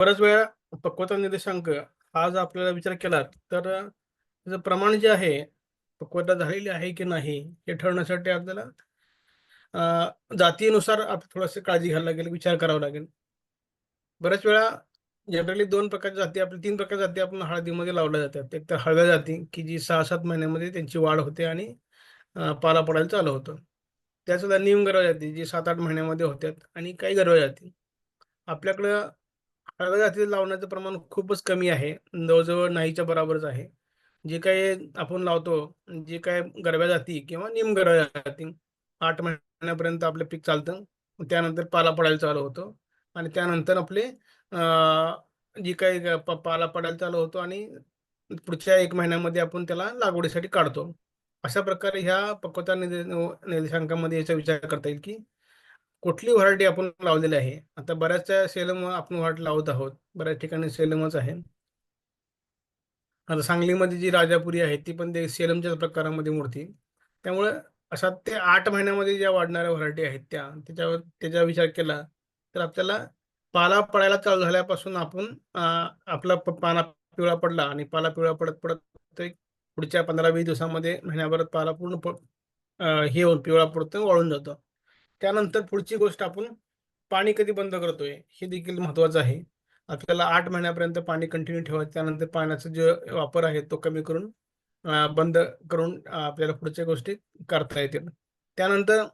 बऱ्याच वेळा पक्वता निर्देशांक हा जर आपल्याला विचार केला तर त्याचं प्रमाण जे आहे पक्वता झालेली आहे की नाही हे ठरवण्यासाठी आपल्याला जातीनुसार आप थोडंसं काळजी घ्यायला लागेल विचार करावा लागेल. बऱ्याच वेळा जनरली दोन प्रकारच्या जाती आपल्या तीन प्रकारच्या जाती आपण हळदीमध्ये लावल्या जातात. एक तर हळव्या जाती की जी सहा सात महिन्यामध्ये त्यांची वाढ होते आणि पाला पडायला चालू होतं. त्यासुद्धा नियम गर्व जाती जी सात आठ महिन्यामध्ये होत्यात आणि काही गरव जाती. आपल्याकडं हळव्या लावण्याचं प्रमाण खूपच कमी आहे. जवळजवळ नाहीच्या बरोबरच आहे. जे काही आपण लावतो जे काय गरव्या जाती किंवा निम गरब्या जाती आठ महिन्यापर्यंत आपलं पीक चालतं. त्यानंतर पाला पडायला चालू होतो. आणि त्यानंतर आपले जी काही ग- प- पाला पडायला चालू होतो आणि पुढच्या एक महिन्यामध्ये आपण त्याला लागवडीसाठी काढतो. अशा प्रकारे ह्या पक्वता निर्देशांकामध्ये याचा विचार करता येईल की कुठली व्हरायटी आपण लावलेली आहे? आता बऱ्याचशा सेलम आपण व्हरायटी लावत आहोत. बऱ्याच ठिकाणी सेलमच आहे आता सांगलीमध्ये जी राजापुरी आहे ती पण ते सेलमच्याच प्रकारामध्ये मोडती त्यामुळे अशा ते आठ महिन्यामध्ये ज्या वाढणाऱ्या व्हरायटी आहेत त्या त्याच्यावर त्याचा विचार केला तर आपल्याला पाला पडायला चालू झाल्यापासून आपण आपला पाना पिवळा पडला आणि पाला पिवळा पडत पडत पुढच्या पंधरा वीस दिवसामध्ये महिन्याभरात पाला पूर्ण हे होऊन पिवळा पडतो वाळून जातो. त्यानंतर पुढची गोष्ट आपण पाणी कधी बंद करतोय हे देखील महत्वाचं आहे. आपल्याला आठ महिन्यापर्यंत पाणी कंटिन्यू ठेवायचं त्यानंतर पाण्याचा जो वापर आहे तो कमी करून बंद करून आपल्याला पुढच्या गोष्टी करता येतील. त्यानंतर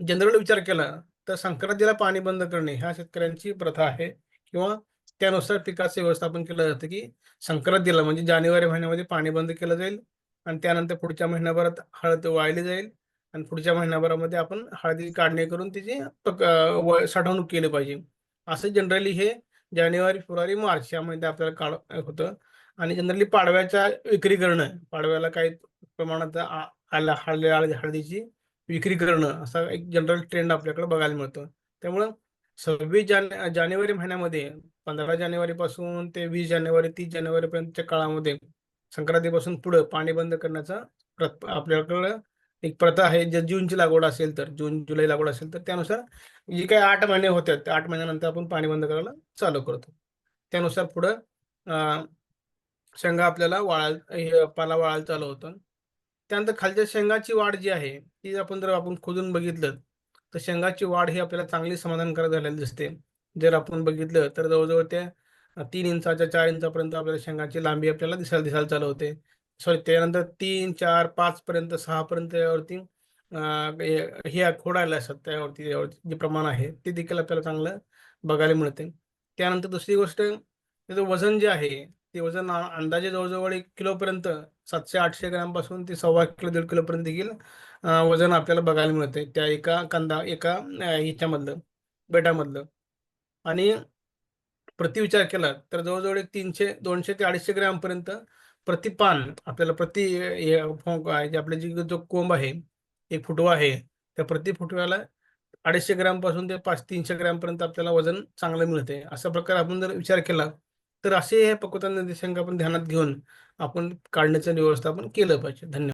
जनरल विचार केला तर संक्रांतीला पाणी बंद करणे ह्या शेतकऱ्यांची प्रथा आहे किंवा त्यानुसार पिकाचं व्यवस्थापन केलं जातं की संक्रांतीला म्हणजे जानेवारी महिन्यामध्ये पाणी बंद केलं जाईल आणि त्यानंतर पुढच्या महिन्याभरात हळद वाळली जाईल. आणि पुढच्या महिन्याभरामध्ये आपण हळदीची काढणी करून तिची पक- साठवणूक केली पाहिजे. असं जनरली हे जानेवारी फेब्रुवारी मार्च यामध्ये आपल्याला काढ होतं. आणि जनरली पाडव्याच्या विक्री करणं पाडव्याला काही प्रमाणात आ- आला हळदी हळदीची विक्री करणं असा एक जनरल ट्रेंड आपल्याकडे बघायला मिळतो. त्यामुळं सव्वीस जाने जानेवारी महिन्यामध्ये पंधरा जानेवारीपासून ते वीस जानेवारी तीस जानेवारीपर्यंतच्या काळामध्ये संक्रांतीपासून पुढं पाणी बंद करण्याचा प्रत आपल्याकडं एक प्रथा आहे जर जूनची लागवड असेल तर जून जुलै लागवड असेल तर त्यानुसार जी काही आठ महिने होत्यात त्या आठ महिन्यानंतर आपण पाणी बंद करायला चालू करतो. त्यानुसार पुढं शेंगा आपल्याला वाळायला पाला वाळायला चालू होतं त्यानंतर खालच्या शेंगाची वाढ जी आहे ती आपण जर आपण खोदून बघितलं तर शेंगाची वाढ ही आपल्याला चांगली समाधानकारक झालेली दिसते. जर आपण बघितलं तर जवळजवळ त्या तीन इंचाच्या चार इंचापर्यंत आपल्याला शेंगाची लांबी आपल्याला दिसायला दिसायला चालू होते. सॉरी त्यानंतर तीन चार पाच पर्यंत सहा पर्यंत यावरती हे खोडायला असतात त्यावरती यावरती जे प्रमाण आहे ते देखील आपल्याला चांगलं बघायला मिळते. त्यानंतर दुसरी गोष्ट त्याचं वजन जे आहे ते वजन अंदाजे जवळजवळ एक किलोपर्यंत सातशे आठशे ग्रॅमपासून ते सव्वा किलो दीड किलोपर्यंत देखील वजन आपल्याला बघायला मिळते त्या एका कांदा एका ह्याच्यामधलं बेटामधलं. आणि प्रति विचार केला तर जवळजवळ एक तीनशे दोनशे ते अडीचशे ग्रॅमपर्यंत प्रतिपान प्रति पान आपल्याला प्रति हे हो, आहे जे जी जो कोंब आहे एक फुटवा आहे त्या प्रति फुटव्याला अडीचशे ग्रॅमपासून ते पाच तीनशे ग्रॅमपर्यंत आपल्याला वजन चांगलं मिळते अशा प्रकारे आपण जर विचार केला तर असे हे पक्वता निर्देशांक आपण ध्यानात घेऊन आपण काढण्याचं व्यवस्थापन केलं पाहिजे. धन्यवाद.